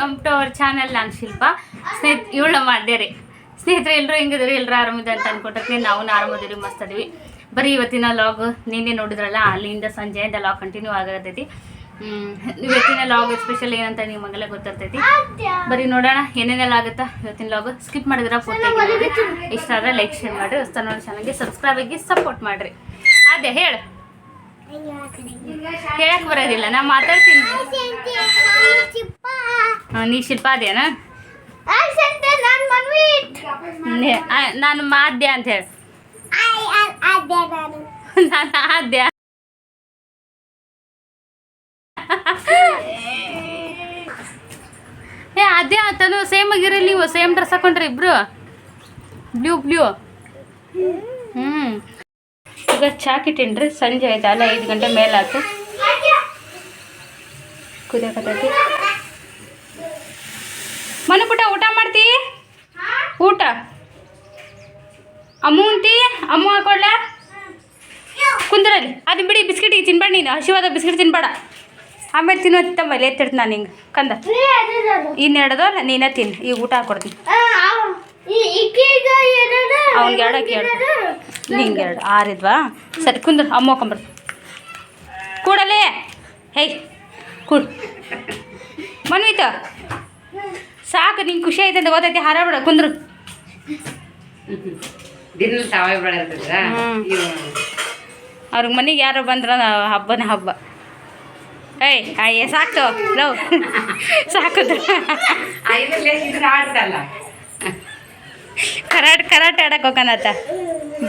Welcome to our channel ನಾನು ಶಿಲ್ಪ. ಸ್ನೇಹಿತ ಇವಳ ಮಾಡ್ದೇರಿ ಸ್ನೇಹಿತರೆ ಎಲ್ಲರೂ ಹೆಂಗಿದ್ರಿ ಎಲ್ಲರೂ ಆರಾಮಿದೆ ಅಂತ ಅನ್ಕೊಟ್ಟಕ್ಕೆ ನಾವು ಆರಾಮದಿರಿ, ಮಸ್ತ್ ಅದೀವಿ. ಬರೀ ಇವತ್ತಿನ ಲಾಗ್ ನಿನ್ನೆ ನೋಡಿದ್ರಲ್ಲ, ಅಲ್ಲಿಂದ ಸಂಜೆಯಿಂದ ಲಾಗ್ ಕಂಟಿನ್ಯೂ ಆಗತೈತಿ ಇವತ್ತಿನ ಲಾಗ್ ಸ್ಪೆಷಲ್ ಏನಂತ ನಿಮಗೆಲ್ಲ ಗೊತ್ತಿರ್ತೈತಿ. ಬರೀ ನೋಡೋಣ, ಏನೇನೆಲ್ಲ ಆಗುತ್ತಾ ಇವತ್ತಿನ ಲಾಗ್ ಸ್ಕಿಪ್ ಮಾಡಿದ್ರೆ ಪೂರ್ತಿ ಇಷ್ಟ ಆದರೆ ಲೈಕ್ ಶೇರ್ ಮಾಡಿರಿ ಹೊಸ ನೋಡಿ ಚಾನಲ್ಗೆ ಸಬ್ಸ್ಕ್ರೈಬ್ ಆಗಿ ಸಪೋರ್ಟ್ ಮಾಡಿರಿ. ಅದೇ ಹೇಳು. ಹೇಳಕ್ ಬರೋದಿಲ್ಲ ನಾ ಮಾತಾಡ್ತೀನಿ. ನೀ ಶಿಲ್ಪ ಅದೇನಾ? ನಾನು ಮಾದ್ಯ ಅಂತ ಹೇಳಿ. ನಾನು. ಆದ್ಯ. ಏ ಅದೇ ತನು ಸೇಮ್ ಆಗಿರಲಿ ನೀವು ಸೇಮ್ ಡ್ರೆಸ್ ಹಾಕೊಂಡ್ರಿ ಇಬ್ರು? ಬ್ಲೂ ಬ್ಲೂ ಹ್ಞೂ ಈಗ ಚಾಕಿಟ್ಟೇನ್ರಿ ಸಂಜೆ ಆಯ್ತು. ಅಲ್ಲ, ಐದು ಗಂಟೆ ಮೇಲೆ ಆಯ್ತು ಕುದಿಯಕತ್ತೈತಿ. ಮನೆ ಪುಟ ಊಟ ಮಾಡ್ತಿ? ಊಟ? ಅಮ್ಮು ಅಂತಿ ಅಮ್ಮು ಹಾಕೊಳ್ಳ ಕುಂದ್ರಲ್ಲಿ. ಅದನ್ನ ಬಿಡಿ ಬಿಸ್ಕಿಟಿಗೆ ತಿನ್ಬೇಡ ನೀನು. ಹಸಿವಾದ ಬಿಸ್ಕಿಟ್ ತಿನ್ಬೇಡ. ಆಮೇಲೆ ತಿನ್ನೋ ತಮ್ಮಲ್ಲಿ ಎತ್ತಿಡ್ತೀನಿ ನಾನು ಹಿಂಗೆ. ಕಂದ. ಇನ್ನು ಹಿಡ್ದು ನೀನೇ ತಿನ್ನು ಈಗ ಊಟ ಹಾಕೊಡ್ತೀನಿ. ಅವ್ನಿಗೆ ಎರಡಕ್ಕೆ ಎರಡು. ನಿಂಗೆ ಎರಡು. ಆರಿದ್ವಾ? ಸರಿ ಕುಂದ್ರ ಅಮ್ಮ ಹಾಕೊಂಬರ್ತೀನಿ ಕೂಡಲೇ. ಹೇಯ್ ಕೂಡ್. ಮನ್ವಿತ ಸಾಕು ನಿಂಗೆ ಖುಷಿ ಆಯ್ತು ಅಂತ ಗೊತ್ತೈತಿ ಬಿಡ ಕುಂದ್ರು. ಅವ್ರಿಗೆ ಮನೆಗೆ ಯಾರು ಬಂದ್ರ ಹಬ್ಬನ ಹಬ್ಬ. ಏಯ್ ಅಯ್ಯ ಸಾಕು ಲವ್. ಸಾಕು. ಐದಲ್ಲೇ ಇದನ್ನ ಆಡ್ತಲ್ಲ ಕರಾಟೆ ಕರಾಟೆ ಆಡಕ್ಕೆ ಹೋಗೋಣತ್ತ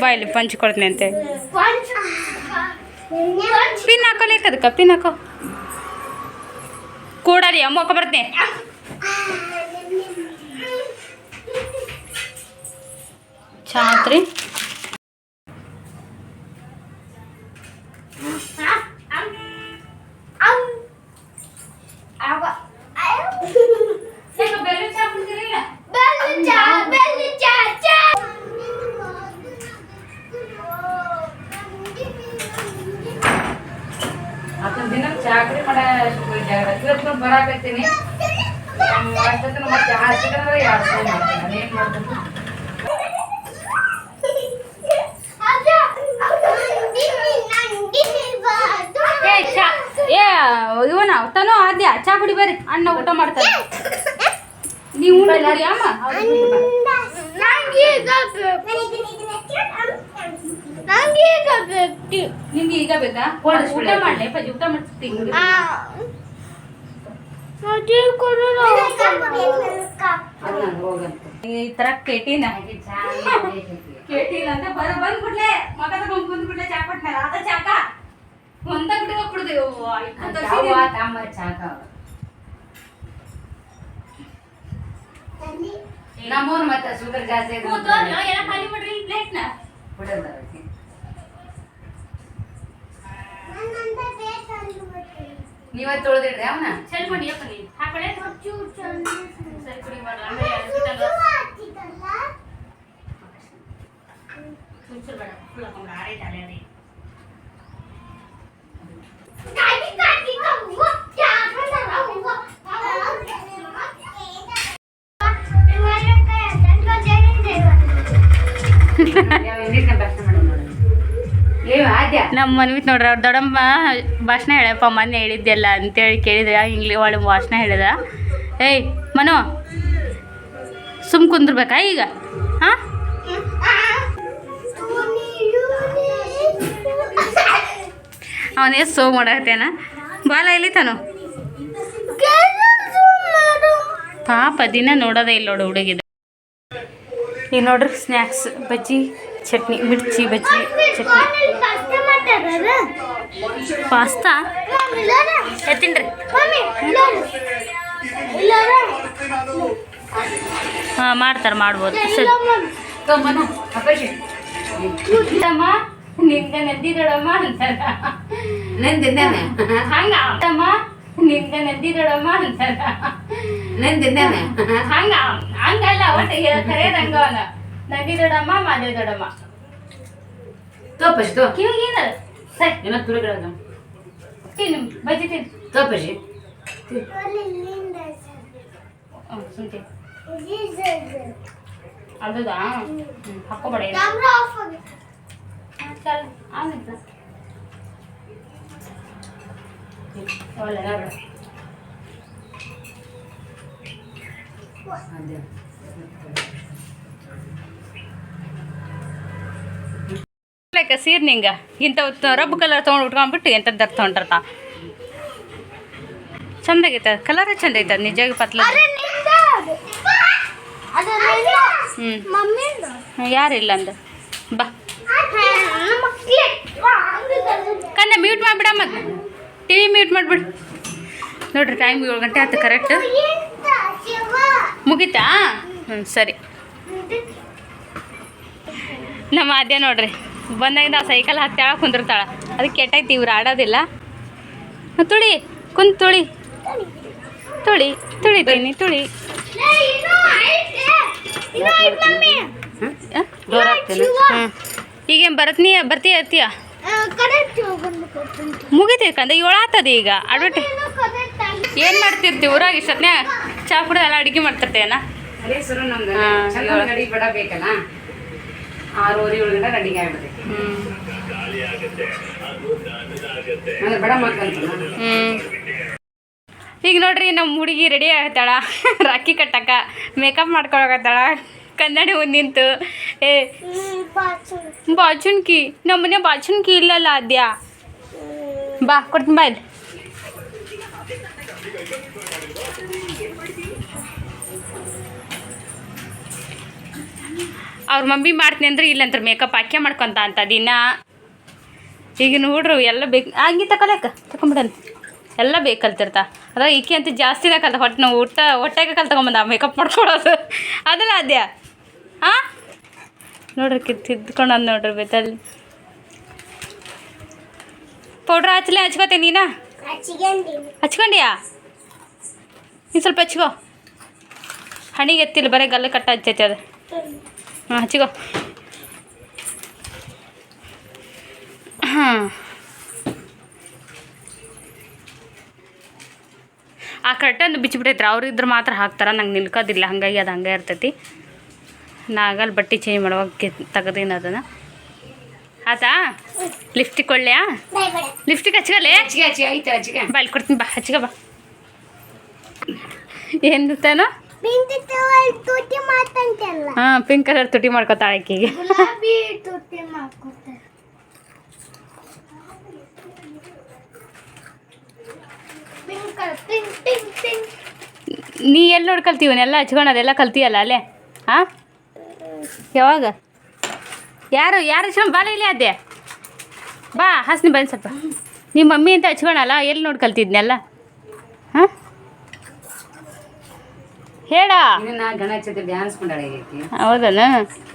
ಬಾಯ್ಲಿ ಪಂಚ್ ಕೊಡ್ತೀನಿ ಅಂತೆ. ಪಿನ್ ಹಾಕೋಲೇಕ ಅದಕ್ಕೆ ಪಿನ್ ಹಾಕೋ. ಕೂಡಲಿ ಅಮ್ಮ ಹಾಕೋ ಬರ್ತೀನಿ. ಚಾತ್ರಿ ಬರಾಕತ್ತೀನಿ ಅಷ್ಟೊತ್ತಿನ ಮತ್ತೆ ಹಾಸಿದ್ರೆ ಎರಡು ಸಲ ಮಾಡ್ತೀನಿ. ಅದೇನು ಮಾಡ್ಬೇಕು? ಏ ಚಾ ಏ ಇವನ ತಾನು ಆದ್ಯ ಚಾ ಕುಡಿ ಬರ್ರಿ. ಅಣ್ಣ ಊಟ ಮಾಡ್ತಾರೆ ನೀವು ಊಟ ಕುಡಿ ಅಮ್ಮ. ನಿಮ್ಗೆ ಈಗ ಬೇಕಾ? ಊಟ ಮಾಡ್ಲಿ ಊಟ ಮಾಡ್ತೀನಿ. ಈ ತರ ಕೇಟಿನ ಕೇಟಿನ ಅಂತ ಬರ ಬಂದ್ಬಿಡ್ಲೆ ಮಗ ತಗೊಂಡ್ ಬಂದ್ಬಿಡ್ಲೆ ಚಾ ಕೊಟ್ನಲ್ಲ ಅದ ಚಾಕ ಒಂದ ಬಿಟ್ಟು ಕುಡ್ದು ತಮ್ಮ ಚಾಕ ನಮ್ಮೂರ್ ಮತ್ತೆ ಶುಗರ್ ಜಾಸ್ತಿ ಎಲ್ಲ ಖಾಲಿ ಮಾಡ್ರಿ ಪ್ಲೇಟ್ನ ಬಿಡಲ್ಲ ನೀವ ತೊಳೆದಿಡ್ರಿ ಅವನ ಸರಿ ಮಾಡಿ ಅಪ್ಪ ನೀನು ಹಾಕೊಳ್ಳೆ ಸರಿ ಕುಡಿ ಮಾಡ್ರಿ ಆಮೇಲೆ hospital ಚೂಚೂರು ಬೇಡ ಫುಲ್ ಹಾಕೊಂಡ್ರೆ ಆರೈತೆ ಅಲ್ಲೇ ನಮ್ಮ ಮನ್ವಿತ್ ನೋಡ್ರಿ, ಅವ್ರ ದೊಡ್ಡಮ್ಮ ಭಾಷಣ ಹೇಳಪ್ಪ, ಮೊನ್ನೆ ಹೇಳಿದ್ದೆಲ್ಲ ಅಂತೇಳಿ ಕೇಳಿದ್ರೆ ಇಂಗ್ಲಿ ಒಳ್ಳೆ ಭಾಷಣ ಹೇಳಿದ. ಏಯ್, ಮನು, ಸುಮ್ ಕುಂದ್ರಬೇಕಾ ಈಗ? ಹಾಂ? ಅವನೇ ಸೋ ಮಾಡತ್ತೇನ ಬಾಲ ಇಲ್ಲಿ ತಾನು? ಪಾಪ, ದಿನ ನೋಡೋದೇ ಇಲ್ಲ ನೋಡು ಹುಡುಗಿದ. ಈಗ ನೋಡ್ರಿ ಸ್ನ್ಯಾಕ್ಸ್ ಬಜ್ಜಿ, ಚಟ್ನಿ, ಮಿರ್ಚಿ, ಬಜ್ಜಿ, ಚಟ್ನಿ. ಪಾಸ್ತಾ? ಎತ್ತಿನ್ರಿ ಹಾಂ, ಮಾಡ್ತಾರೆ, ಮಾಡ್ಬೋದು. ಸರಿ. ತಮ್ಮನ ಅಪೇಕ್ಷೆ ಅಮ್ಮ ನಿನ್ಗ ನದ್ದಿ ದೊಡಮ್ಮ ಅಂತಾರ. ಹಂಗ ಅಮ್ಮ ನಿನ್ಗ ನದ್ದಿ ದೊಡಮ್ಮ ಅಂತಾರ. ಹಂಗ, ಹಂಗಲ್ಲ, ಒಟ್ಟು ಹೇಳ್ತಾರೆ ಅವನ ನದಿ ದೊಡಮ್ಮ ಮಾದೇವ್ ದೊಡಮ್ಮ ತೋಪಶಿ, ತೋ. ಕಿವಿಗೆ ಏನದ ಸರಿ ಏನೋ ತುಳಿಗಳದ ತಿನ್ನು ಬಜ್ಜಿ ತಿನ್ನು ತೋಪಶಿ. ಹ್ಞೂ ಶುಂಠಿ ಅದದಾ ಹ್ಞೂ ಹಾಕೋಬೇಡ ಏನು. ಚಲ್. ಆಮೇಲೆ ಒಳ್ಳೆ ಲೈಕ್ ಸೀರೆ ನಿಂಗೆ? ಇಂಥವು ರಬ್ಬು ಕಲರ್ ತೊಗೊಂಡು ಉಟ್ಕೊಂಡ್ಬಿಟ್ಟು ಎಂಥದ್ದು ತೊಗೊಂಡಿರ್ತ ಚಂದಾಗೈತ ಕಲರ್ ಚಂದ ಐತೆ ನಿಜವಾಗಿ ಪತ್ಲ ಹ್ಞೂ ಯಾರಿಲ್ಲ ಅಂದ. ಬಾ. ಕನ್ನ ಮ್ಯೂಟ್ ಮಾಡ್ಬಿಡ ಮತ್ತೆ ಟಿ ವಿ ಮ್ಯೂಟ್ ಮಾಡಿಬಿಡು ನೋಡ್ರಿ ಟೈಮ್ ಏಳು ಗಂಟೆ ಆಯ್ತು ಕರೆಕ್ಟ್ ಮುಗೀತಾ? ಹ್ಞೂ ಸರಿ. ನಮ್ಮ ಅದೇ ನೋಡ್ರಿ. ಬಂದಾಗ ಸೈಕಲ್ ಹತ್ತಾಳ ಕುಂದಿರ್ತಾಳ. ಅದಕ್ಕೆ ಕೆಟ್ಟೈತಿ ಇವ್ರು ಆಡೋದಿಲ್ಲ. ತುಳಿ ಕುಂತ ತುಳಿ. ತುಳಿ ತುಳಿತೀನಿ ತುಳಿ. ಈಗೇನು ಬರತ್ನಿ ಬರ್ತೀಯ ಇರ್ತೀಯ ಮುಗಿತಿ ಕಂದ ಏಳು ಆತದ ಈಗ? ಅಡ್ವರ್ಟೈ ಏನು ಮಾಡ್ತಿರ್ತಿ ಊರಾಗ ಇಷ್ಟೊತ್ನ್ಯಾಗ? ಚಾ ಕುಡ್ದು ಎಲ್ಲ ಅಡುಗೆ ಮಾಡ್ತಿರ್ತೇನ? ಆರೂವರೆ ರೆಡಿಗೆ ಆಗ್ಬಿಡ್ತೈತಿ ಹ್ಞೂ ಅಂದ್ರೆ ಬಡ ಮಕ್ಕಂತ. ಈಗ ನೋಡ್ರಿ ನಮ್ಮ ಹುಡುಗಿ ರೆಡಿ ಆಗತ್ತಾಳ? ರಾಖಿ ಕಟ್ಟಕ. ಮೇಕಪ್ ಮಾಡ್ಕೊಳಕತ್ತಾಳ. ಕನ್ನಡಿ ಮುಂದೆ ನಿಂತು. ಏ ಬಾಚುನ್ಕಿ ನಮ್ಮನೆ ಬಾಚುನ್ಕಿ ಇಲ್ಲಲ್ಲ ಅದ್ಯಾ ಬಾ, ಕೊಡ್ತೀನಿ ಬಾ ಇಲ್ಲಿ. ಅವ್ರ ಮಮ್ಮಿ ಮಾಡ್ತೀನಿ ಅಂದ್ರೆ ಇಲ್ಲಂತ್ರ ಮೇಕಪ್ ಹಾಕಿ ಮಾಡ್ಕೊಂತ ಅಂತ ದಿನ. ಈಗ ನೋಡ್ರು, ಎಲ್ಲ ಬೇಕು ಹಂಗೆ ತಕೊಳಕ ಎಲ್ಲ ಬೇಕು ಕಲ್ತಿರ್ತ ಅದ ಈಕೆ ಅಂತ ಜಾಸ್ತಿ ಕಲ್ತ ಹೊಟ್ಟೆ ನಾವು ಊಟ ಹೊಟ್ಟೆಗೆ ಕಲ್ತ್ಕೊಂಬಂದ ಮೇಕಪ್ ಮಾಡ್ಕೊಳೋದು. ಅದಲ್ಲ ಅದ್ಯ ಹಾಂ ನೋಡ್ರಿ ಕಿತ್ ತಿದ್ಕೊಂಡು ಅಂದ್ ನೋಡ್ರಿ ಬೇತಲ್ಲಿ ಪೌಡ್ರ್ ಹಚ್ಚಲೇ ಹಚ್ಕೋತೆ ನೀನಾ? ಹಚ್ಕೊಂಡಿಯಾ? ನೀನು ಸ್ವಲ್ಪ ಹಚ್ಕೋ. ಹಣಿಗೆ ಎತ್ತಿಲ್ಲ, ಬರೀ ಗಲ್ಲ ಕಟ್ಟ ಹಚ್ಚೈತೆ ಅದು. ಹಾಂ ಹಚ್ಕೋ ಹಾಂ. ಆ ಕರ್ಟನ್ ಬಿಚ್ಚಿಬಿಟ್ಟೈತ್ರಿ. ಅವ್ರು ಇದ್ರೆ ಮಾತ್ರ ಹಾಕ್ತಾರೆ. ನಂಗೆ ನಿಲ್ಕೋದಿಲ್ಲ. ಹಾಗಾಗಿ ಅದು ಹಂಗೆ ಇರ್ತೈತಿ. ನಾಗಲ್ಲಿ ಬಟ್ಟೆ ಚೇಂಜ್ ಮಾಡುವಾಗ ತೆಗ್ದೀನಿ ಅದನ್ನು. ಆತಾ? ಲಿಫ್ಟಿಗೆ ಕೊಳ್ಳ್ಯಾ ಲಿಫ್ಟಿಗೆ ಹಚ್ಕಲೆ ಹಚ್ಚಿಗೆ ಹಚ್ಚಿಗೆ ಐತೆ ಹಚ್ಚಿಗೆ ಬಾ ಇಲ್ಲಿ ಕೊಡ್ತೀನಿ. ಬಾ ಹಚ್ಕ ಬಾ. ಏನು ತಾನು ತುಟಿ ಮಾತಂತೆಲ್ಲ ಹಾಂ ಪಿಂಕ್ ಕಲರ್ ತುಟಿ ಮಾಡ್ಕೊತಾಳೆ ಆಕೆಗೆ. ನೀ ಎಲ್ಲಿ ನೋಡಿ ಎಲ್ಲ ಹಚ್ಕೊಂಡು ಅದೆಲ್ಲ ಕಲ್ತೀಯಲ್ಲ ಅಲ್ಲೇ? ಹಾ? ಯಾವಾಗ? ಯಾರು ಯಾರು ಹಚ್ಕೊಂಡು ಬಾಲ ಇಲ್ಲೇ ಅದೇ ಬಾ ಹಾಸ್ನಿ ಬನ್ನಿ ಸ್ವಲ್ಪ. ನಿಮ್ಮ ಮಮ್ಮಿ ಅಂತ ಹಚ್ಕೊಳಲ್ಲ ಎಲ್ಲಿ ನೋಡಿ ಕಲ್ತಿದ್ನೆಲ್ಲ? ಹಾಂ? ಹೇಳ? ಇದನ್ನ ಗಣೇಶ ಡ್ಯಾನ್ಸ್ ಈಗೈತಿ ಹೌದನ?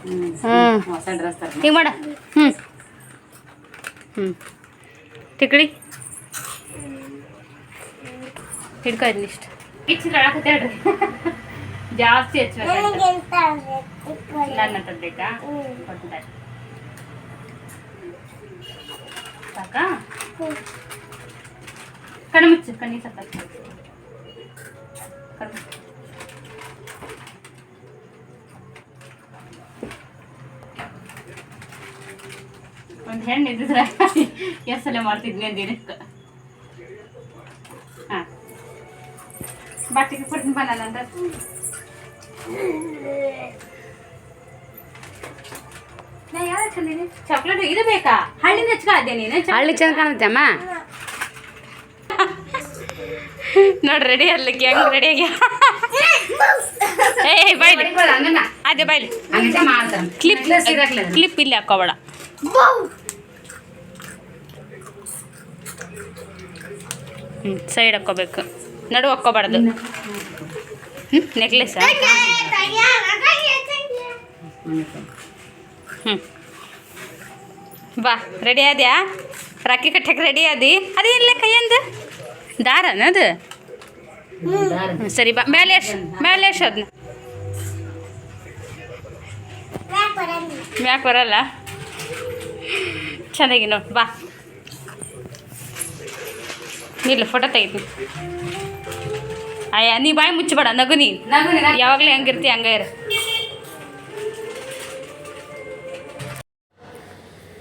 ಹ್ಮ್ ಹ್ಮ್. ಹೊಸ ಡ್ರೆಸ್ ತರ ಈಗ ಮಾಡ. ಹ್ಞೂ ಹ್ಞೂ ತಿಕ್ಳಿ ಹಿಡ್ಕೊ ಇಷ್ಟು. ಹೆಚ್ಚಿಗೆ ಜಾಸ್ತಿ ಹೆಚ್ಚು ನನ್ನ ಸಾಕಾ? ಕಣ್ಣು ಮುಚ್ಚು ಕಣ್ಣಿ ಸ್ವಲ್ಪ ಹೆಣ್ಣು ಇದ್ದಿದ್ರೆ ಕೆಸಲೆ ಮಾಡ್ತಿದ್ನಿ ದಿನಕ್ಕೆ ಹಾಂ ಬಾಟಿಗೆ ಕೊಡ್ತೀನಿ ಬಾ ಚಾಕ್ಲೇಟ್ ಇದು ಬೇಕಾ ಹಳ್ಳಿನ ಹಚ್ಕ ಅದೇ ನೀನು ಹಳ್ಳಿ ಚಂದ ಕಾಣುತ್ತೆ ಅಮ್ಮ ನೋಡಿ ರೆಡಿ ಅರ್ಲಿಕ್ಕೆ ಹೆಂಗ್ ರೆಡಿ ಆಗ್ಯ ಏ ಬೈಲಿ ಅದೇ ಬೈಲಿ ಕ್ಲಿಪ್. ಕ್ಲಿಪ್ ಇಲ್ಲಿ ಹಾಕೋಬೇಡ ಹ್ಞೂ ಸೈಡ್ ಹಾಕ್ಕೋಬೇಕು. ನಡು ಹಾಕ್ಕೋಬಾರ್ದು. ಹ್ಞೂ ನೆಕ್ಲೆಸ್ಸಾ ಹ್ಞೂ ಬಾ ರೆಡಿ ಆದ್ಯಾ? ರಾಕಿ ಕಟ್ಟಕ್ಕೆ ರೆಡಿ ಆದಿ? ಅದೇ ಇಲ್ಲ ಕೈಯಂದು ದಾರನ ಅದು? ಸರಿ, ಬಾ ಮೇಲೆ ಎಷ್ಟು ಮೇಲೆ ಎಷ್ಟು ಅದನ್ನ ಮ್ಯಾಕ್ ಬರಲ್ಲ. ಚೆನ್ನಾಗಿ ನೋಡಿ, ಬಾ. ಇಲ್ಲ ಫೋಟೋ ತೆಗಿತೀನಿ. ಅಯ್ಯ ನೀ ಬಾಯಿ ಮುಚ್ಚಬೇಡ ನಗು ನೀ. ನಗು ನೀ, ನಗು. ಯಾವಾಗಲೇ ಹಂಗಿರ್ತಿ ಹಂಗ ಇರ.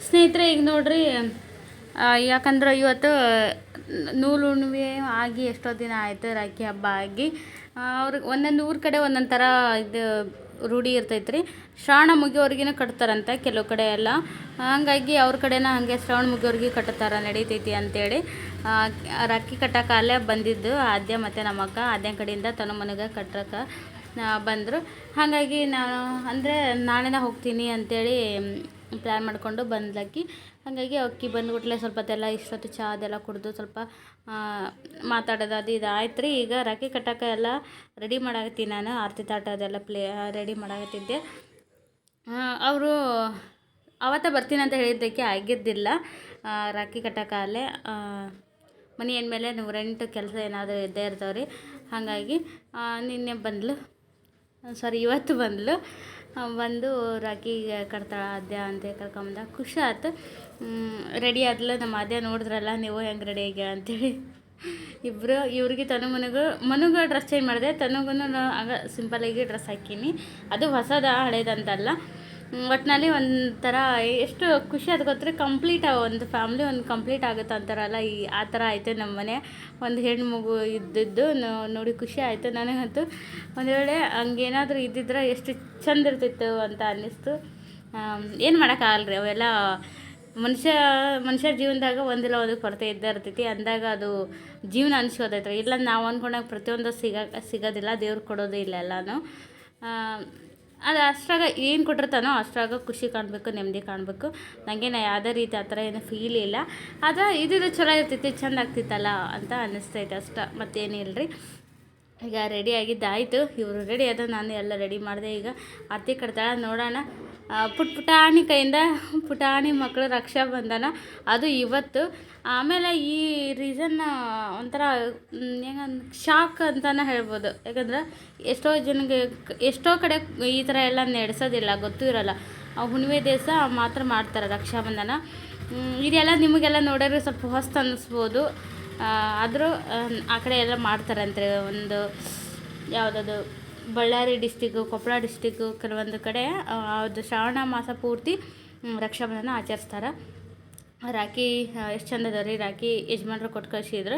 ಸ್ನೇಹಿತರೆ ಈಗ ನೋಡ್ರಿ ಆ, ಯಾಕಂದ್ರೆ ಇವತ್ತು ನೂಲು ಹುಣ್ಣಿಮೆ ಆಗಿ ಎಷ್ಟೋ ದಿನ ಆಯಿತು ರಾಖಿ ಹಬ್ಬ ಆಗಿ. ಅವ್ರಿಗೆ ಒಂದೊಂದು ಊರ ಕಡೆ ಒಂದೊಂದು ಥರ ಇದು ರೂಢಿ ಇರ್ತೈತೆ ರೀ ಶ್ರಾವಣ ಮುಗಿಯೋರ್ಗಿನ ಕಟ್ತಾರಂತೆ ಕೆಲವು ಕಡೆ ಎಲ್ಲ. ಹಂಗಾಗಿ ಅವ್ರ ಕಡೆನ ಹಾಗೆ ಶ್ರಾವಣ ಮುಗಿಯೋರ್ಗೆ ಕಟ್ತಾರ ನಡೀತೈತಿ ಅಂತೇಳಿ. ರಕ್ಕಿ ಕಟ್ಟಕ್ಕೆ ಅಲ್ಲೇ ಬಂದಿದ್ದು. ಆದ್ಯ ಮತ್ತು ನಮ್ಮಕ್ಕ ಆದ್ಯ ಕಡೆಯಿಂದ ತನ್ನ ಮನೆಗೆ ಕಟ್ಟಕ್ಕೆ ಬಂದರು. ಹಾಗಾಗಿ ನಾನು ಅಂದರೆ ನಾಳೆನೇ ಹೋಗ್ತೀನಿ ಅಂತೇಳಿ ಪ್ಲ್ಯಾನ್ ಮಾಡಿಕೊಂಡು ಬಂದ್ಲಕ್ಕಿ. ಹಾಗಾಗಿ ಅಕ್ಕಿ ಬಂದ್ಬಿಟ್ಲೆ ಸ್ವಲ್ಪ ಹೊತ್ತೆಲ್ಲ ಇಷ್ಟೊತ್ತು ಚಹಾ ಅದೆಲ್ಲ ಕುಡಿದು ಸ್ವಲ್ಪ ಮಾತಾಡೋದು ಅದು ಇದು ಆಯ್ತು ರೀ ಈಗ ರಾಖಿ ಕಟ್ಟಕ್ಕೆ ಎಲ್ಲ ರೆಡಿ ಮಾಡಾಕತ್ತೀನಿ ನಾನು. ಆರತಿ ತಾಟ ಅದೆಲ್ಲ ಪ್ಲೇ ರೆಡಿ ಮಾಡಾಕತ್ತಿದ್ದೆ. ಅವರು ಅವತ್ತ ಬರ್ತೀನಿ ಅಂತ ಹೇಳಿದ್ದಕ್ಕೆ ಆಗಿದ್ದಿಲ್ಲ. ರಾಖಿ ಕಟ್ಟಕ್ಕಾಗಲೇ ಮನೆ ಅಂದಮೇಲೆ ರೆಂಟ್ ಕೆಲಸ ಏನಾದರೂ ಇದ್ದೇ ಇರ್ತಾವೆ ಹಾಗಾಗಿ ನಿನ್ನೆ ಬಂದ್ಲು. ಸಾರಿ ಇವತ್ತು ಬಂದ್ಲು. ಬಂದು ರಾಖಿ ಕಟ್ತಾಳ ಅದ್ಯ ಅಂತ ಕರ್ಕೊಂಬಂದ. ಖುಷಿ ಆಯ್ತು ರೆಡಿ ಆದ್ಲು. ನಮ್ಮ ಅದೇ ನೋಡಿದ್ರಲ್ಲ, ನೀವು ಹೆಂಗೆ ರೆಡಿ ಆಗ್ಯ ಅಂತೇಳಿ. ಇಬ್ಬರು ಇವ್ರಿಗೆ ತನು ಮನೆಗೂ, ಮನುಗೂ ಡ್ರೆಸ್ ಚೇಂಜ್ ಮಾಡಿದೆ. ತನಗೂ ಆಗ ಸಿಂಪಲಾಗಿ ಡ್ರೆಸ್ ಹಾಕೀನಿ. ಅದು ಹೊಸದ ಹಳೇದಂತಲ್ಲ. ಒಟ್ಟಿನಲ್ಲಿ ಒಂಥರ ಎಷ್ಟು ಖುಷಿ ಅದು ಗೊತ್ತರೆ ಕಂಪ್ಲೀಟ್ ಒಂದು ಫ್ಯಾಮ್ಲಿ ಒಂದು ಕಂಪ್ಲೀಟ್ ಆಗುತ್ತೆ ಅಂತಾರಲ್ಲ, ಈ ಆ ಥರ ಆಯಿತು ನಮ್ಮ ಮನೆ. ಒಂದು ಹೆಣ್ಣು ಮಗು ಇದ್ದಿದ್ದು ನೋಡಿ ಖುಷಿ ಆಯಿತು ನನಗಂತೂ. ಒಂದು ವೇಳೆ ಹಂಗೇನಾದರೂ ಇದ್ದಿದ್ರೆ ಎಷ್ಟು ಚಂದ ಇರ್ತಿತ್ತು ಅಂತ ಅನ್ನಿಸ್ತು. ಏನು ಮಾಡೋಕ್ಕಾಗಲ್ಲ ರೀ ಅವೆಲ್ಲ? ಮನುಷ್ಯ ಮನುಷ್ಯ ಜೀವನದಾಗ ಒಂದಿಲ್ಲ ಒಂದು ಕೊರತೆ ಇದ್ದೇ ಇರ್ತೈತಿ. ಅಂದಾಗ ಅದು ಜೀವನ ಅನಿಸೋದೈತ್ರಿ ಇಲ್ಲ ನಾವು ಅಂದ್ಕೊಂಡಾಗ ಪ್ರತಿಯೊಂದು ಸಿಗ, ಸಿಗೋದಿಲ್ಲ, ದೇವ್ರು ಕೊಡೋದು ಇಲ್ಲ ಎಲ್ಲನೂ. ಅದು ಅಷ್ಟ್ರಾಗ ಏನು ಕೊಟ್ಟಿರ್ತಾನೋ ಅಷ್ಟ್ರಾಗ ಖುಷಿ ಕಾಣಬೇಕು, ನೆಮ್ಮದಿ ಕಾಣಬೇಕು. ನನಗೆ ನಾ ಯಾವುದೇ ರೀತಿ ಆ ಥರ ಏನು ಫೀಲ್ ಇಲ್ಲ. ಆದರೆ ಇದು ಚಲೋ ಇರ್ತೈತಿ ಚಂದ ಆಗ್ತಿತ್ತಲ್ಲ ಅಂತ ಅನ್ನಿಸ್ತೈತೆ ಅಷ್ಟ. ಮತ್ತೇನಿಲ್ಲ ರೀ ಈಗ ರೆಡಿ ಆಗಿದ್ದಾಯಿತು. ಇವರು ರೆಡಿ ಆದ ನಾನು ಎಲ್ಲ ರೆಡಿ ಮಾಡಿದೆ. ಈಗ ಅತ್ತೆ ಕಟ್ತಾಳ, ನೋಡೋಣ. ಪುಟ್ ಪುಟಾಣಿ ಕೈಯಿಂದ, ಪುಟಾಣಿ ಮಕ್ಕಳು ರಕ್ಷಾ ಬಂಧನ. ಅದು ಇವತ್ತು. ಆಮೇಲೆ ಈ ರೀಸನ್ ಒಂಥರ ಹೆಂಗ ಶಾಕ್ ಅಂತಲೇ ಹೇಳ್ಬೋದು. ಯಾಕಂದ್ರೆ ಎಷ್ಟೋ ಜನಕ್ಕೆ, ಎಷ್ಟೋ ಕಡೆ ಈ ಥರ ಎಲ್ಲ ನಡೆಸೋದಿಲ್ಲ, ಗೊತ್ತೂ ಇರೋಲ್ಲ. ಹುಣ್ಣಿಮೆ ದಿವಸ ಮಾತ್ರ ಮಾಡ್ತಾರೆ ರಕ್ಷಾಬಂಧನ ಇದೆಲ್ಲ ನಿಮಗೆಲ್ಲ ನೋಡಿದ್ರೆ ಸ್ವಲ್ಪ ಹೊಸ್ತು ಅನ್ನಿಸ್ಬೋದು ಆದರೂ ಆ ಕಡೆ ಎಲ್ಲ ಮಾಡ್ತಾರಂತೆ. ಒಂದು ಯಾವುದದು, ಬಳ್ಳಾರಿ ಡಿಸ್ಟಿಕ್ಕು ಕೊಪ್ಪಳ ಡಿಸ್ಟಿಕ್ಕು ಕೆಲವೊಂದು ಕಡೆ ಅದು ಶ್ರಾವಣ ಮಾಸ ಪೂರ್ತಿ ರಕ್ಷಾಬಂಧನ ಆಚರಿಸ್ತಾರೆ. ರಾಖಿ ಎಷ್ಟು ಚಂದ ರೀ ರಾಖಿ ಯಜಮಾನ್ರು ಕೊಟ್ಟು ಕಳಿಸಿದ್ರು.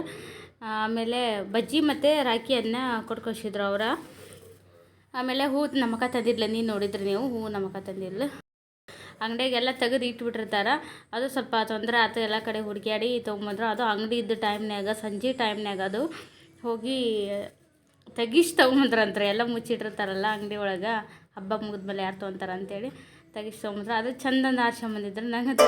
ಆಮೇಲೆ ಬಜ್ಜಿ ಮತ್ತು ರಾಖಿಯನ್ನು ಕೊಟ್ಟು ಕಳಿಸಿದ್ರು ಅವರ. ಆಮೇಲೆ ಹೂ ನಮಕ ತಂದಿದ್ಲ, ನೀನು ನೋಡಿದ್ರಿ ನೀವು? ಹೂ ನಮಕ ತಂದಿದ್ಲು. ಅಂಗಡಿಯಾಗೆಲ್ಲ ತೆಗೆದು ಇಟ್ಬಿಟ್ಟಿರ್ತಾರೆ. ಅದು ಸ್ವಲ್ಪ ತೊಂದರೆ ಆತ, ಎಲ್ಲ ಕಡೆ ಹುಡುಕ್ಯಾಡಿ ತೊಗೊಂಬಂದ್ರು. ಅದು ಅಂಗಡಿ ಇದ್ದ ಟೈಮ್ನಾಗ ಸಂಜೆ ಟೈಮ್ನಾಗ ಅದು ಹೋಗಿ ತೆಗಿಸಿ ತೊಗೊಂಬಂದ್ರಂತ್ರಿ. ಎಲ್ಲ ಮುಚ್ಚಿಟ್ಟಿರ್ತಾರಲ್ಲ ಅಂಗಡಿ ಒಳಗೆ. ಹಬ್ಬ ಮುಗಿದ್ಮೇಲೆ ಯಾರು ತೊಗೊಂತಾರ ಅಂತೇಳಿ ತೆಗಿಸಿ ತೊಗೊಂಬಂದ್ರು. ಅದು ಚಂದಂದ ಆರ್ಸ್ಕೊಂಬಂದಿದ್ರು ನಂಗಂತೂ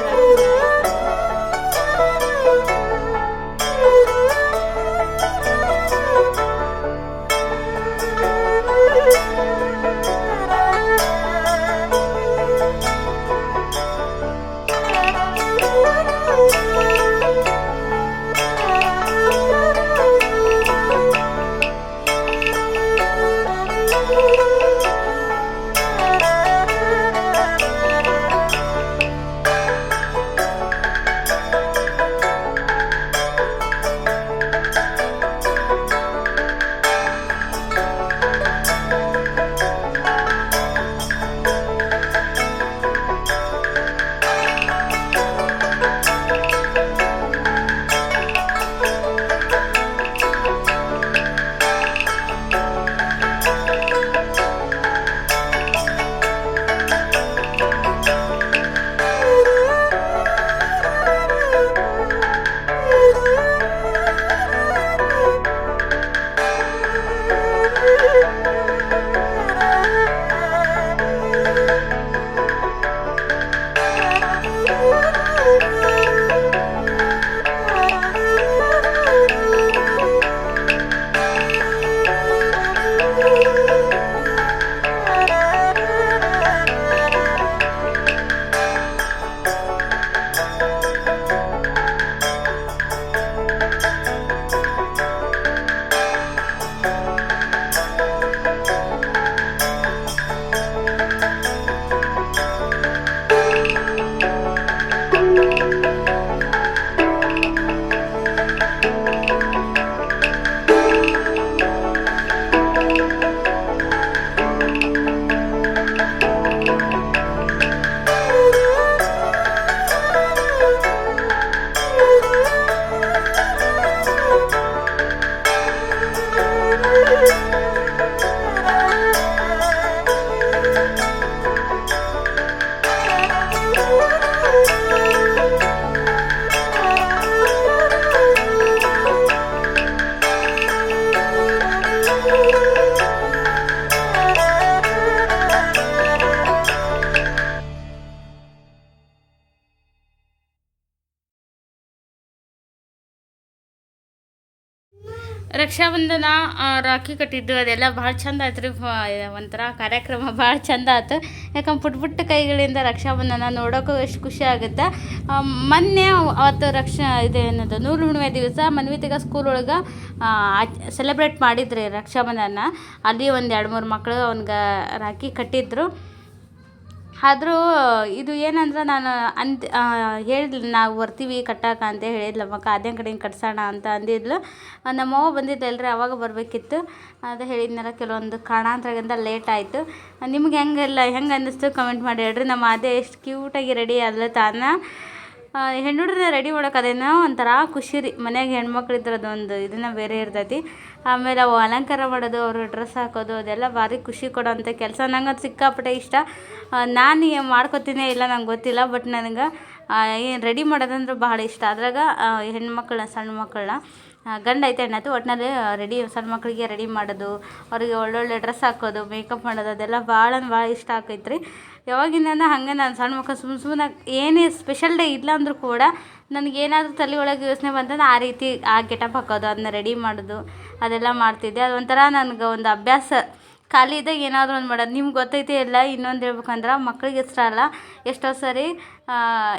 ರಕ್ಷಾಬಂಧನ ರಾಖಿ ಕಟ್ಟಿದ್ದು, ಅದೆಲ್ಲ ಭಾಳ ಚಂದ ಆಯ್ತು ರೀ. ಒಂಥರ ಕಾರ್ಯಕ್ರಮ ಭಾಳ ಚಂದ ಆಯ್ತು ಯಾಕಂದ್ರೆ ಪುಟ್ ಪುಟ್ಟ ಕೈಗಳಿಂದ ರಕ್ಷಾಬಂಧನ ನೋಡೋಕ್ಕೂ ಎಷ್ಟು ಖುಷಿ ಆಗುತ್ತೆ. ಮೊನ್ನೆ ಅವತ್ತು ರಕ್ಷಾ, ಇದು ಏನದು, ನೂರು ಹುಣ್ಣಿಮೆ ದಿವಸ ಮನ್ವಿತಿಗ ಸ್ಕೂಲ್ ಒಳಗೆ ಸೆಲೆಬ್ರೇಟ್ ಮಾಡಿದ್ರಿ ರಕ್ಷಾಬಂಧನ. ಅಲ್ಲಿ ಒಂದು ಎರಡು ಮೂರು ಮಕ್ಕಳು ಅವನಿಗೆ ರಾಖಿ ಕಟ್ಟಿದ್ರು. ಆದರೂ ಇದು ಏನಂದ್ರೆ ನಾನು ಅಂತ ಹೇಳಿದ್ಲು ನಾವು ಬರ್ತೀವಿ ಕಟ್ಟಾಕ ಅಂತ ಹೇಳಿದ್ಲು ಮಕ್ಕ ಅದೇ ಕಡೆ ಕಟ್ಸೋಣ ಅಂತ ಅಂದಿದ್ಲು. ಆ, ನಮ್ಮವ್ವ ಬಂದಿದ್ದಲ್ರಿ ಅವಾಗ ಬರಬೇಕಿತ್ತು. ಅದು ಹೇಳಿದ್ನಲ್ಲ ಕೆಲವೊಂದು ಕಾರಣಾಂತರದಿಂದ ಲೇಟ್ ಆಯಿತು. ನಿಮ್ಗೆ ಹೆಂಗೆಲ್ಲ ಹೆಂಗೆ ಅನ್ನಿಸ್ತು? ಕಮೆಂಟ್ ಮಾಡಿ ಹೇಳ್ರಿ. ನಮ್ಮ ಅದೇ ಎಷ್ಟು ಕ್ಯೂಟಾಗಿ ರೆಡಿ ಆದ್ಲು ತಾನ. ಹೆಣ್ಣುಡ್ರನ್ನ ರೆಡಿ ಮಾಡೋಕೆ ಅದೇನೋ ಒಂಥರ ಖುಷಿ ರೀ. ಮನ್ಯಾಗ ಹೆಣ್ಮಕ್ಳು ಇದ್ರೆ ಅದೊಂದು ಇದನ್ನ ಬೇರೆ ಇರ್ತೈತಿ. ಆಮೇಲೆ ಅವು ಅಲಂಕಾರ ಮಾಡೋದು, ಅವರು ಡ್ರೆಸ್ ಹಾಕೋದು, ಅದೆಲ್ಲ ಭಾರಿ ಖುಷಿ ಕೊಡೋಂಥ ಕೆಲಸ. ನಂಗೆ ಅದು ಸಿಕ್ಕಾಪಟ್ಟೆ ಇಷ್ಟ. ನಾನು ಮಾಡ್ಕೊತೀನಿ ಇಲ್ಲ ನಂಗೆ ಗೊತ್ತಿಲ್ಲ, ಬಟ್ ನನಗೆ ಏನು ರೆಡಿ ಮಾಡೋದಂದ್ರೆ ಭಾಳ ಇಷ್ಟ. ಅದ್ರಾಗ ಹೆಣ್ಮಕ್ಳನ್ನ, ಸಣ್ಣ ಮಕ್ಕಳನ್ನ ಗಂಡ ಐತೆ ಹೆಣ್ಣಾಯ್ತು ಒಟ್ಟಿನಲ್ಲಿ ರೆಡಿ ಸಣ್ಣ ಮಕ್ಕಳಿಗೆ ರೆಡಿ ಮಾಡೋದು, ಅವರಿಗೆ ಒಳ್ಳೊಳ್ಳೆ ಡ್ರೆಸ್ ಹಾಕೋದು ಮೇಕಪ್ ಮಾಡೋದು, ಅದೆಲ್ಲ ಭಾಳ ಭಾಳ ಇಷ್ಟ ಆಕೈತೆ ರೀ ಯಾವಾಗಿಂದ ಹಂಗೆ ನಾನು ಸಣ್ಣ ಮಕ್ಕಳು ಸುಮ್ಮ ಸುಮ್ಮನೆ ಏನೇ ಸ್ಪೆಷಲ್ ಡೇ ಇಲ್ಲ ಅಂದರೂ ಕೂಡ ನನಗೇನಾದರೂ ತಲೆ ಒಳಗೆ ಯೋಚನೆ ಬಂತಂದ್ರೆ ಆ ರೀತಿ ಆ ಗೆಟಪ್ ಹಾಕೋದು, ಅದನ್ನ ರೆಡಿ ಮಾಡೋದು, ಅದೆಲ್ಲ ಮಾಡ್ತಿದ್ದೆ. ಅದೊಂಥರ ನನಗೆ ಒಂದು ಅಭ್ಯಾಸ. ಖಾಲಿ ಇದ್ದಾಗ ಏನಾದರೂ ಒಂದು ಮಾಡೋದು. ನಿಮ್ಗೆ ಗೊತ್ತೈತೆ ಇಲ್ಲ ಇನ್ನೊಂದು ಹೇಳ್ಬೇಕಂದ್ರೆ ಮಕ್ಳಿಗೆ ಇಷ್ಟ ಅಲ್ಲ. ಎಷ್ಟೋ ಸರಿ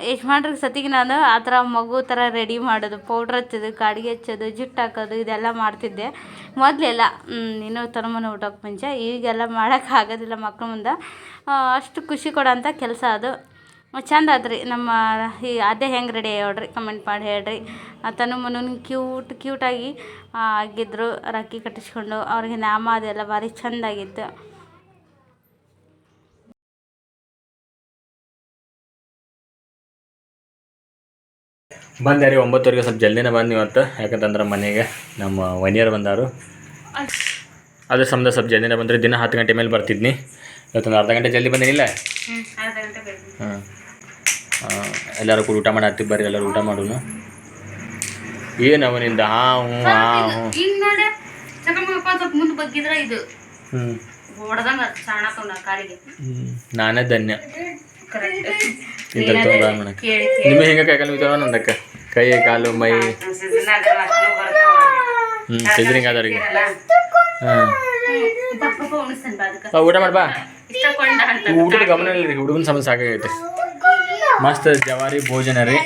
ಯಜಮಾನ್ರಿಗೆ ಸತಿಗೆ ನಾನು ಆ ಥರ ಮಗು ಥರ ರೆಡಿ ಮಾಡೋದು ಪೌಡ್ರ್ ಹಚ್ಚೋದು, ಕಾಡಿಗೆ ಹಚ್ಚೋದು, ಜುಟ್ಟು ಹಾಕೋದು, ಇದೆಲ್ಲ ಮಾಡ್ತಿದ್ದೆ. ಮೊದಲೆಲ್ಲ ಇನ್ನೂ ತನುಮನ ಊಟಕ್ಕೆ ಮುಂಚೆ, ಈಗೆಲ್ಲ ಮಾಡೋಕ್ಕಾಗೋದಿಲ್ಲ ಮಕ್ಳ ಮುಂದೆ. ಅಷ್ಟು ಖುಷಿ ಕೊಡೋಂಥ ಕೆಲಸ ಅದು. ಚಂದ ಆದ್ರಿ ನಮ್ಮ ಈ ಅದೇ ಹೆಂಗೆ ರೆಡಿ ಹೇಳ್ರಿ ಕಮೆಂಟ್ ಮಾಡಿ ಹೇಳ್ರಿ. ತನು ಮನು ಕ್ಯೂಟ್ ಕ್ಯೂಟಾಗಿ ಆಗಿದ್ರು ರಾಖಿ ಕಟ್ಟಿಸ್ಕೊಂಡು, ಅವ್ರಿಗೆ ನಾಮ ಅದೆಲ್ಲ ಭಾರಿ ಚೆಂದಾಗಿತ್ತು. ಬಂದೆ ರೀ ಒಂಬತ್ತುವರೆಗೆ ಸ್ವಲ್ಪ ಜಲ್ದಿನೇ ಬಂದು ಇವತ್ತು ಯಾಕಂತಂದ್ರೆ ಮನೆಗೆ ನಮ್ಮ ವನಿಯರ್ ಬಂದಾರು. ಅದೇ ಸಂಬಂಧ ಸ್ವಲ್ಪ ಜಲ್ದಿನೇ ಬಂದರೆ. ದಿನ ಹತ್ತು ಗಂಟೆ ಮೇಲೆ ಬರ್ತಿದ್ನಿ. ಇವತ್ತೊಂದು ಅರ್ಧ ಗಂಟೆ ಜಲ್ದಿ ಬಂದಿನಿಲ್ಲ? ಹಾಂ. ಎಲ್ಲರೂ ಕೂಡ ಊಟ ಮಾಡಿ ಬರ್ರಿ ಎಲ್ಲರೂ ಊಟ ಮಾಡೋಣ ಏನು ಅವನಿಂದ? ಹಾಂ ಹ್ಞೂ ಹಾಂ ಹ್ಞೂ. ಹ್ಞೂ ನಾನೇ ಧನ್ಯ. ನಿಮಗೆ ಹಿಂಗೆ ಕೈ ಕಾಲು ಬಿದ್ದಾವ ನಂದಕ್ಕೆ ಕೈ ಕಾಲು ಮೈ ಹ್ಞೂ ಸಿದ್ರಿಂಗ್ ಆದವ್ರಿಗೆ ಹಾಂ ಊಟ ಮಾಡ್ಬಾ? ಇಷ್ಟಕೊಂಡ ಅಂತ ಊಟದ ಗಮನ ಇಲ್ಲ ರೀ ಹುಡುಗನ ಸಮಸ್ಯೆ ಸಾಕಾಗೈತೆ ಮಸ್ತ್ ಜವಾರಿ ಭೋಜನ ರೀ.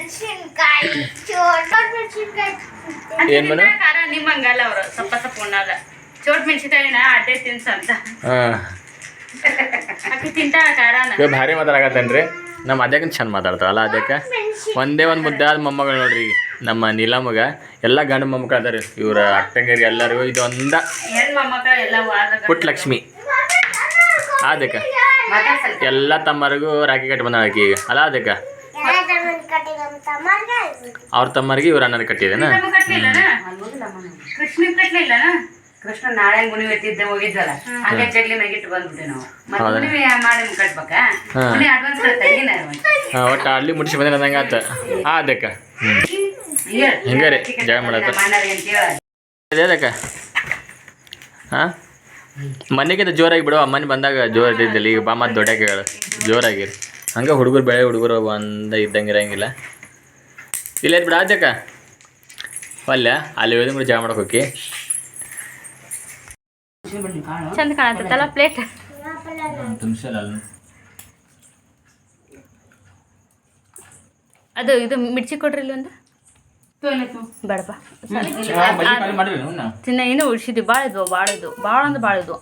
ಏನು ಮೇಡಮ್? ಖಾರ ನಿಮ್ಮ ಹಂಗಲ್ಲ ಅವರು ಸಪ್ಪ ಸಪ್ಪ ಉಣ್ಣಲ್ಲ ಚೋಟ್ ಮೆಣಸಿನಕಾಯಿನ ಅಡ್ಡೆ ತಿನ್ಸ ಅಂತ. ಹಾಂ. ಇವಾಗ ಭಾರಿ ಮಾತಾಡಕತ್ತೇನ್ರಿ? ನಮ್ಮ ಅಜ್ಜಕ್ಕಿಂತ ಚಂದ ಮಾತಾಡ್ತಾವಲ್ಲ ಅದಕ್ಕೆ ಒಂದೇ ಒಂದು ಮುದ್ದಾದ ಮೊಮ್ಮಗಳು ನೋಡ್ರಿ ನಮ್ಮ ನೀಲಮ್ಮಗ ಎಲ್ಲ ಗಂಡು ಮೊಮ್ಮಕ್ಕಳು ಅದಾರ ಇವ್ರ ಅಕ್ಕಂಗರಿ ಎಲ್ಲರಿಗೂ ಇದೊಂದ ಪುಟ್ಟಲಕ್ಷ್ಮಿ ಅದಕ್ಕ ಎಲ್ಲ ವಾರದ ಪುಟ್ಟ ಲಕ್ಷ್ಮಿ ಅದಕ್ಕೆ ಎಲ್ಲ ತಮ್ಮರಿಗೂ ರಾಖಿ ಕಟ್ಟಿ ಬಂದ ಆಕಿ ಈಗ. ಅಲ್ಲ ಅದಕ್ಕೆ ಅವ್ರ ತಮ್ಮರಿಗೆ ಇವ್ರ ಅನ್ನದ ಕಟ್ಟಿದೇನಾ? ಕೃಷ್ಣ ಕಟ್ಲಿಲ್ಲನ ಕೃಷ್ಣ ನಾಳೆ ಗುಣಿ ಎತ್ತಿದ್ದೆ ಹೋಗಿದ್ವಲ್ಲ ಹಂಗೆ ಜಗ್ಲಿ ಮ್ಯಾಗಿಟ್ಟು ಬಂದ್ಬಿಟ್ಟೆ ನಾವು. ಮತ್ತೆ ಹೌದಾ? ಗುಣಿವಿ ಮಾಡಿ ಕಟ್ಬೇಕಾ? ಹಾ. ಗುಣಿ ಅಡ್ವಾನ್ಸ್ ಕಟ್ತೀನಿ ಹಾಂ ಒಟ್ಟು ಅಲ್ಲಿ ಮುಟ್ಟಿಸಿ ಬಂದ ನಂಗೆ ಆತ. ಆ ಅದಕ್ಕ. ಹ್ಞೂ ಹಿಂಗೆ ರೀ, ಜಗಳ ಮಾಡತ್ತ. ಅದೇ ಹಾಂ? ಮನೆಗಿಂತ ಜೋರಾಗಿ ಬಿಡುವ ಮನೆ ಬಂದಾಗ ಜೋರ್ ಇದ್ದಿದ್ದಿಲ್ಲ. ಈಗ ಬಾ ಮತ್ತೆ ದೊಡ್ಡಕ್ಕೆ ಹೇಳು ಜೋರಾಗಿ ಹಂಗೆ ಹುಡುಗರು ಬೆಳೆ ಹುಡುಗರು ಒಂದ ಇದ್ದಂಗೆ ಇರಂಗಿಲ್ಲ. ಇಲ್ಲ ಬಿಡ ಅದಕ್ಕ ಅಲ್ಲ ಅಲ್ಲಿ ಹೋದ ಜಾಯ್ ಮಾಡಕ್ಕೆ ಹೋಗಿ ಚಂದ ಕಾಣತ್ತಲ್ಲ ಪ್ಲೇಟ್ ಅದು ಇದು ಮಿರ್ಚಿ ಕೊಡ್ರಿ ಇಲ್ಲಿ ಒಂದು. ಬೇಡಪ್ಪ. ತಿನ್ನ ಏನೋ ಉಳಿಸಿದ್ವಿ ಭಾಳ ಇದ್ವು ಭಾಳ ಇದ್ವು ಭಾಳ ಅಂದ್ರೆ ಭಾಳ ಇದ್ವು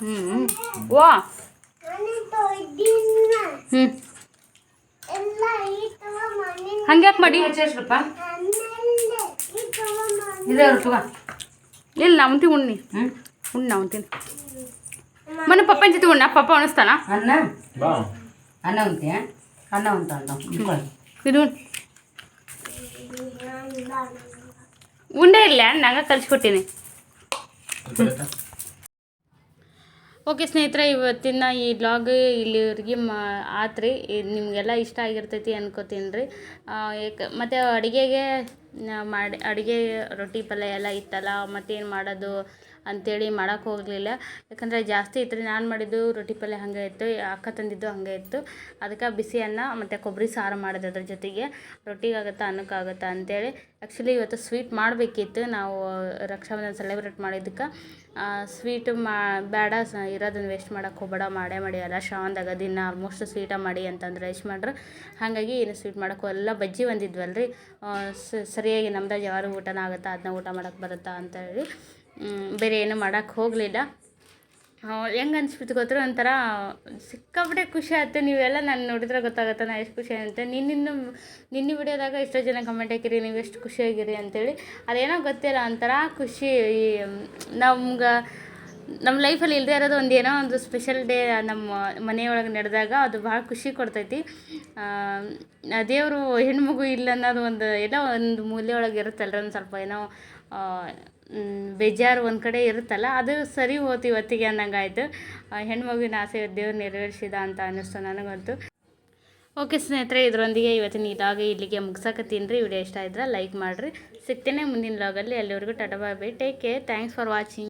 ಹ್ಞೂ ವಾ ಹ್ಞೂ ಹಂಗ್ಯಾಕೆ ಮಾಡಿ? ರೂಪ ಇದು ಇದು ತಗೋ ಇಲ್ಲ ನಾ ಉಂಟಿ ಉಣ್ಣಿ ಹ್ಮ್ ಉಣ್ಣು ನಾ ಉಂತೀನಿ ಮನೆ ಪಪ್ಪನ ಜೊತೆ ಉಣ್ಣ ಪಪ್ಪ ಉಣಿಸ್ತಾನ ಅನ್ನ ಅನ್ನ ಉಂಟೆ ಅನ್ನ ಉಂಟ ಅಂತ ಇದು ಉಣ್. ಉಂಡೆ ಇಲ್ಲ ನಂಗೆ ಕಲಿಸ್ಕೊಟ್ಟಿನಿ ಓಕೆ ಸ್ನೇಹಿತರೆ, ಇವತ್ತಿನ ಈ ಬ್ಲಾಗ್ ಇಲ್ಲಿವರೆಗೆ ಮಾ ಆತ್ರಿ. ನಿಮಗೆಲ್ಲ ಇಷ್ಟ ಆಗಿರ್ತೈತಿ ಅನ್ಕೋತೀನಿ ರೀ ಏಕೆ, ಮತ್ತು ಅಡುಗೆಗೆ ಮಾಡಿ ಅಡುಗೆ ರೊಟ್ಟಿ ಪಲ್ಯ ಎಲ್ಲ ಇತ್ತಲ್ಲ, ಮತ್ತೇನು ಮಾಡೋದು? ಅಂಥೇಳಿ ಮಾಡೋಕೆ ಹೋಗಲಿಲ್ಲ. ಯಾಕಂದರೆ ಜಾಸ್ತಿ ಇತ್ತು ನಾನು ಮಾಡಿದ್ದು ರೊಟ್ಟಿ ಪಲ್ಯ ಹಾಗೆ ಇತ್ತು ಅಕ್ಕ ತಂದಿದ್ದು ಹಾಗೆ ಇತ್ತು. ಅದಕ್ಕೆ ಬಿಸಿ ಅನ್ನ ಮತ್ತು ಕೊಬ್ಬರಿ ಸಾರು ಮಾಡಿದೆ ಅದ್ರ ಜೊತೆಗೆ. ರೊಟ್ಟಿಗಾಗುತ್ತಾ ಅನ್ನಕ್ಕಾಗುತ್ತಾ ಅಂಥೇಳಿ ಆ್ಯಕ್ಚುಲಿ ಇವತ್ತು ಸ್ವೀಟ್ ಮಾಡಬೇಕಿತ್ತು. ನಾವು ರಕ್ಷಾಬಂಧನ ಸೆಲೆಬ್ರೇಟ್ ಮಾಡಿದ್ದಕ್ಕೆ. ಸ್ವೀಟ್ ಮಾ ಬೇಡ ಸ ಇರೋದನ್ನ ವೇಸ್ಟ್ ಮಾಡೋಕೆ ಹೋಗಬೇಡ ಮಾಡೇ ಮಾಡಿ ಅಲ್ಲ. ಶ್ರಾವಣದಾಗ ದಿನ ಆಲ್ಮೋಸ್ಟ್ ಸ್ವೀಟ ಮಾಡಿ ಅಂತಂದ್ರೆ ಎಷ್ಟು ಮಾಡ್ರೆ. ಹಾಗಾಗಿ ಏನು ಸ್ವೀಟ್ ಮಾಡೋಕ್ಕೂ ಎಲ್ಲ ಬಜ್ಜಿ ಬಂದಿದ್ವಲ್ಲ ರೀ ಸರಿಯಾಗಿ ನಮ್ದಾಗ ಯಾರು ಊಟನ ಆಗುತ್ತಾ ಅದನ್ನ ಊಟ ಮಾಡೋಕ್ಕೆ ಬರುತ್ತಾ ಅಂತೇಳಿ. ಮ್, ಬೇರೆ ಏನು ಮಾಡೋಕ್ಕೆ ಹೋಗಲಿಲ್ಲ. ಹೆಂಗೆ ಅನಿಸ್ಬಿಡ್ತು ಗೊತ್ತರ ಒಂಥರ ಸಿಕ್ಕಾಪಟ್ಟೆ ಖುಷಿ ಆಯಿತು. ನೀವೆಲ್ಲ ನಾನು ನೋಡಿದ್ರೆ ಗೊತ್ತಾಗುತ್ತೆ, ನಾ ಎಷ್ಟು ಖುಷಿ ಅಂತ. ನಿನ್ನಿನ್ನು, ನಿನ್ನ ವಿಡಿಯೋದಾಗ ಎಷ್ಟೋ ಜನ ಕಮೆಂಟ್ ಹಾಕಿರಿ, ನೀವು ಎಷ್ಟು ಖುಷಿಯಾಗಿರಿ ಅಂತೇಳಿ. ಅದೇನೋ ಗೊತ್ತಿಲ್ಲ, ಒಂಥರ ಖುಷಿ ಈ, ನಮ್ಗೆ ನಮ್ಮ ಲೈಫಲ್ಲಿ ಇಲ್ಲದೆ ಇರೋದು ಒಂದು ಏನೋ ಒಂದು ಸ್ಪೆಷಲ್ ಡೇ ನಮ್ಮ ಮನೆಯೊಳಗೆ ನಡೆದಾಗ ಅದು ಭಾಳ ಖುಷಿ ಕೊಡ್ತೈತಿ. ದೇವರು ಹೆಣ್ಮಗು ಇಲ್ಲ ಅನ್ನೋದು ಒಂದು ಏನೋ ಒಂದು ಮೂಲೆಯೊಳಗೆ ಇರುತ್ತಲ್ರಿ, ಒಂದು ಸ್ವಲ್ಪ ಏನೋ ಬೇಜಾರು ಒಂದು ಕಡೆ ಇರುತ್ತಲ್ಲ, ಅದು ಸರಿ ಹೋತು ಇವತ್ತಿಗೆ ಅನ್ನಂಗೆ ಆಯಿತು ಹೆಣ್ಮಗುವಿನ ಆಸೆ ದೇವ್ರು ನೆರವೇರಿಸಿದ ಅಂತ ಅನ್ನಿಸ್ತು ನನಗಂತೂ ಓಕೆ ಸ್ನೇಹಿತರೆ, ಇದರೊಂದಿಗೆ ಇವತ್ತಿನ ಇದಾಗ ಇಲ್ಲಿಗೆ ಮುಗ್ಸಕತ್ತೀನಿ ರೀ. ವಿಡಿಯೋ ಇಷ್ಟ ಇದ್ರೆ ಲೈಕ್ ಮಾಡಿರಿ. ಸಿಗ್ತೇನೆ ಮುಂದಿನ ಲಾಗಲ್ಲಿ ಅಲ್ಲಿವರೆಗೂ tata bye bye take care thanks for watching